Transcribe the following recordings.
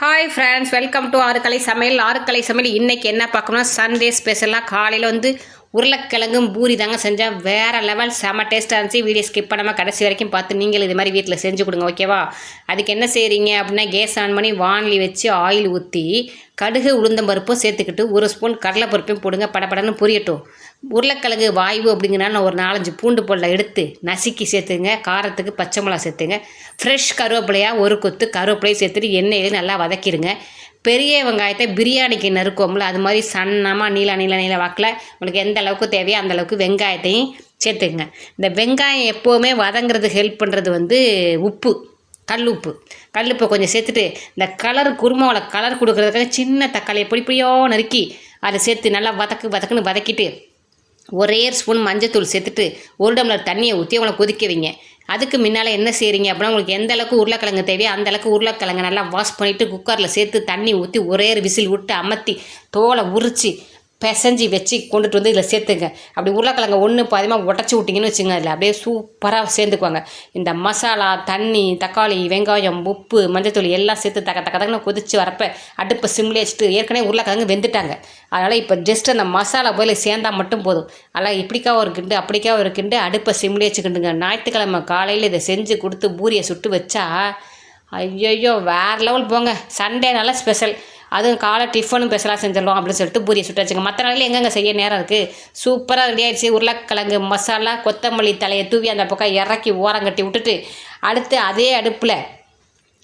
Hi friends welcome to ஆறுக்கலை சமையல். ஆறுக்கலை சமையல். இன்றைக்கி என்ன பார்க்கணும் சண்டே ஸ்பெஷலாக காலையில் வந்து உருளைக்கிழங்கும் பூரி தாங்க செஞ்சேன் வேறு லெவல் செம டேஸ்ட்டாக இருந்துச்சு. வீடியோ ஸ்கிப் பண்ணாமல் கடைசி வரைக்கும் பார்த்து நீங்கள் இது மாதிரி வீட்டில் செஞ்சு கொடுங்க ஓகேவா அதுக்கு என்ன செய்கிறீங்க அப்படின்னா கேஸ் ஆன் பண்ணி வானலி வச்சு ஆயில் ஊற்றி கடுகு உளுந்தம் பருப்பும் சேர்த்துக்கிட்டு ஒரு ஸ்பூன் கடலைப்பருப்பையும் போடுங்க படபடன்னு பொரியட்டும். உருளைக்கிழங்கு வாய்வு அப்படிங்கிறனால நான் ஒரு நாலஞ்சு பூண்டு பொருளை எடுத்து நசுக்கி சேர்த்துங்க காரத்துக்கு பச்சை மிளகா சேர்த்துங்க. ஃப்ரெஷ் கருவேப்பிலையாக ஒரு கொத்து கருவேப்பிலையை சேர்த்துட்டு எண்ணெயிலே நல்லா வதக்கிடுங்க. பெரிய வெங்காயத்தை பிரியாணிக்கு நறுக்குவோம்ல அது மாதிரி சன்னமாக நீல நீல நீல வாக்கில் உங்களுக்கு எந்த அளவுக்கு தேவையோ அந்த அளவுக்கு வெங்காயத்தையும் சேர்த்துக்குங்க. இந்த வெங்காயம் எப்போவுமே வதங்குறதுக்கு ஹெல்ப் பண்ணுறது வந்து உப்பு கல் உப்பு. கல் உப்பை கொஞ்சம் சேர்த்துட்டு இந்த கலர் குருமாவில் கலர் கொடுக்குறதுக்காக சின்ன தக்காளியை பொடி பொடியோ நறுக்கி அதை சேர்த்து நல்லா வதக்கு வதக்குன்னு வதக்கிட்டு ஒரே ஸ்பூன் மஞ்சத்தூள் சேர்த்துட்டு ஒரு டம்ளர் தண்ணியை ஊற்றி அவங்கள கொதிக்க வைங்க. அதுக்கு முன்னால் என்ன செய்கிறீங்க அப்படின்னா உங்களுக்கு எந்த அளவுக்கு உருளைக்கிழங்கு தேவையோ அந்த அளவுக்கு உருளைக்கிழங்கு நல்லா வாஷ் பண்ணிவிட்டு குக்கரில் சேர்த்து தண்ணி ஊற்றி ஒரே ஒரு விசில் விட்டு அமர்த்தி தோலை உரித்து பிசைஞ்சி வச்சு கொண்டுட்டு வந்து இதில் சேர்த்துங்க. அப்படி உருளைக்கிழங்க ஒன்று பாதிமாக உடச்சி விட்டிங்கன்னு வச்சுங்க அதில் அப்படியே சூப்பராக சேர்ந்துக்குவாங்க. இந்த மசாலா தண்ணி தக்காளி வெங்காயம் உப்பு மஞ்சத்தூள் எல்லாம் சேர்த்து தக்க தக்க தக்கன்னு கொதிச்சு வரப்போ அடுப்பை சிம்லே வச்சுட்டு ஏற்கனவே உருளைக்கிழங்கு வெந்துட்டாங்க. அதனால் இப்போ ஜஸ்ட் அந்த மசாலா போயில் சேர்ந்தால் மட்டும் போதும். அதனால் இப்படிக்கா ஒரு கிண்டு அப்படிக்கா ஒரு கிண்டு அடுப்பை சிம்லே வச்சுக்கிண்டுங்க ஞாயிற்றுக்கிழமை காலையில் இதை செஞ்சு கொடுத்து பூரியை சுட்டு வச்சா ஐயோ வேறு லெவல் போங்க. சண்டே நல்லா ஸ்பெஷல் அதுவும் காலை டிஃபனும் ஸ்பெஷலாக செஞ்சிடலாம் அப்படின்னு சொல்லிட்டு பூரியை சுட்டு வச்சுங்க. மற்ற நாளில் எங்கெங்கே செய்ய நேரம் இருக்குது சூப்பராக ரெடி ஆயிடுச்சு. உருளைக்கிழங்கு மசாலா கொத்தமல்லி தலையை தூவி அந்த பக்கம் இறக்கி ஓரம் கட்டி விட்டுட்டு அடுத்து அதே அடுப்பில்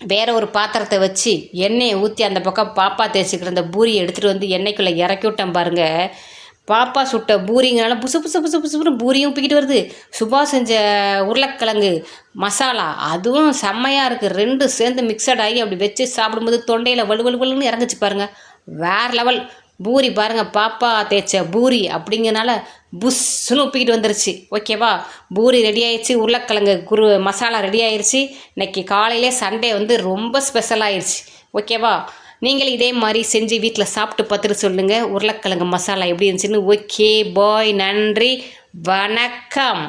வேற ஒரு பாத்திரத்தை வச்சு எண்ணெயை ஊற்றி அந்த பக்கம் பாப்பா தேய்ச்சிக்கிற அந்த பூரியை எடுத்துகிட்டு வந்து எண்ணெய்க்குள்ளே இறக்கி விட்டேன் பாருங்கள் பாப்பா சுட்ட பூரிங்கனால புசு புசு புசு புசுன்னு பூரியும் உப்பிக்கிட்டு வருது. சுபா செஞ்ச உருளைக்கிழங்கு மசாலா அதுவும் செம்மையாக இருக்குது ரெண்டும் சேர்ந்து மிக்சட் ஆகி அப்படி வச்சு சாப்பிடும்போது தொண்டையில் வலு வலு வலுன்னு இறங்குச்சு பாருங்கள் வேறு லெவல் பூரி பாருங்கள் பாப்பா தேய்ச்ச பூரி அப்படிங்கிறனால புஷ்ஷுன்னு உப்பிக்கிட்டு வந்துருச்சு. ஓகேவா பூரி ரெடி ஆயிடுச்சு உருளைக்கிழங்கு குரு மசாலா ரெடி ஆயிடுச்சு. இன்றைக்கி காலையிலே சண்டே வந்து ரொம்ப ஸ்பெஷல் ஆயிடுச்சு. ஓகேவா நீங்கள் இதே மாதிரி செஞ்சு வீட்டில் சாப்பிட்டு பார்த்துட்டு சொல்லுங்கள் உருளைக்கிழங்கு மசாலா எப்படி இருந்துச்சுன்னு. ஓகே பாய் நன்றி. வணக்கம்.